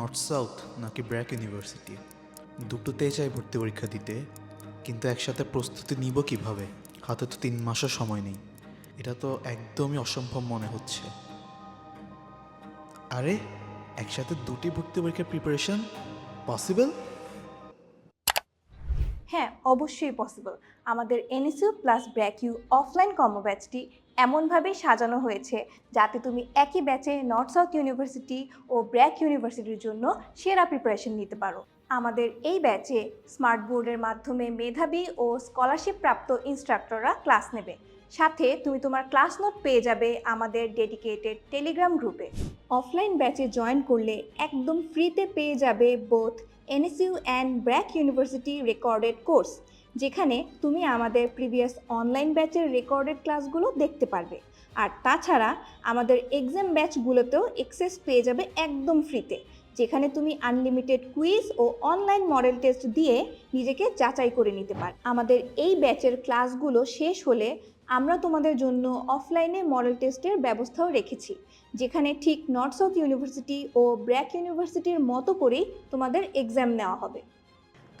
North south নাকি BRAC university. দুটোতেই চাই ভর্তি পরীক্ষা দিতে, কিন্তু একসাথে প্রস্তুতি নিব কীভাবে? হাতে তো তিন মাসও সময় নেই। এটা তো একদমই অসম্ভব মনে হচ্ছে। আরে, একসাথে দুটি ভর্তি পরীক্ষার প্রিপারেশন পসিবল হ্যাঁ অবশ্যই পসিবল আমাদের NSU plus BRAC U offline combo ব্যাচটি এমনভাবেই সাজানো হয়েছে যাতে তুমি একই ব্যাচে নর্থ সাউথ ইউনিভার্সিটি ও ব্র্যাক ইউনিভার্সিটির জন্য সেরা প্রিপারেশন নিতে পারো। আমাদের এই ব্যাচে স্মার্ট বোর্ডের মাধ্যমে মেধাবী ও স্কলারশিপ প্রাপ্ত ইনস্ট্রাক্টররা ক্লাস নেবে। সাথে তুমি তোমার ক্লাস নোট পেয়ে যাবে আমাদের ডেডিকেটেড টেলিগ্রাম গ্রুপে অফলাইন ব্যাচে জয়েন করলে একদম ফ্রিতে পেয়ে যাবে both NSU and BRAC University recorded course যেখানে তুমি আমাদের প্রিভিয়াস অনলাইন ব্যাচের রেকর্ডেড ক্লাসগুলো দেখতে পারবে। আর তাছাড়া আমাদের এক্সাম ব্যাচগুলোতেও এক্সেস পেয়ে যাবে একদম ফ্রিতে যেখানে তুমি আনলিমিটেড কুইজ ও অনলাইন মডেল টেস্ট দিয়ে নিজেকে যাচাই করে নিতে পার। আমাদের এই ব্যাচের ক্লাসগুলো শেষ হলে আমরা তোমাদের জন্য অফলাইনে মডেল টেস্টের ব্যবস্থাও রেখেছি, যেখানে ঠিক নর্থ সাউথ ইউনিভার্সিটি ও ব্র্যাক ইউনিভার্সিটির মতো করেই তোমাদের এক্সাম নেওয়া হবে।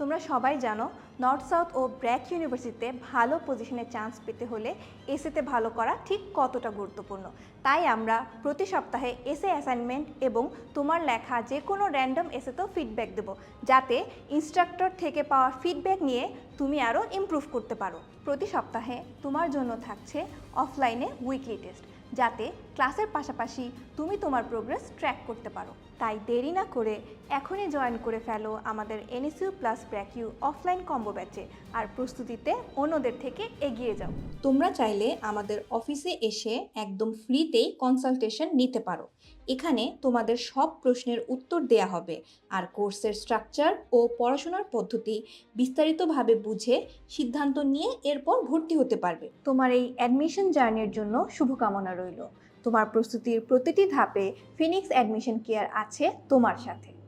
তোমরা সবাই জানো, নর্থ সাউথ ও ব্র্যাক ইউনিভার্সিটিতে ভালো পজিশনে চান্স পেতে হলে এসেতে ভালো করা ঠিক কতটা গুরুত্বপূর্ণ। তাই আমরা প্রতি সপ্তাহে এসে অ্যাসাইনমেন্ট এবং তোমার লেখা যে কোনো র্যান্ডম এসেতেও ফিডব্যাক দেবো, যাতে ইনস্ট্রাক্টর থেকে পাওয়া ফিডব্যাক নিয়ে তুমি আরও ইমপ্রুভ করতে পারো। প্রতি সপ্তাহে তোমার জন্য থাকছে অফলাইনে উইকলি টেস্ট যাতে ক্লাসের পাশাপাশি তুমি তোমার প্রোগ্রেস ট্র্যাক করতে পারো। তাই দেরি না করে এখনই জয়েন করে ফেলো আমাদের NSU plus BRAC U offline combo ব্যাচে আর প্রস্তুতিতে অন্যদের থেকে এগিয়ে যাও। তোমরা চাইলে আমাদের অফিসে এসে একদম ফ্রিতেই কনসালটেশন নিতে পারো। এখানে তোমাদের সব প্রশ্নের উত্তর দেয়া হবে আর কোর্সের স্ট্রাকচার ও পড়াশোনার পদ্ধতি বিস্তারিতভাবে বুঝে সিদ্ধান্ত নিয়ে এরপর ভর্তি হতে পারবে। তোমার এই অ্যাডমিশন জার্নির জন্য শুভকামনা রইল। তোমার প্রস্তুতির প্রতিটি ধাপে ফিনিক্স অ্যাডমিশন কেয়ার আছে তোমার সাথে।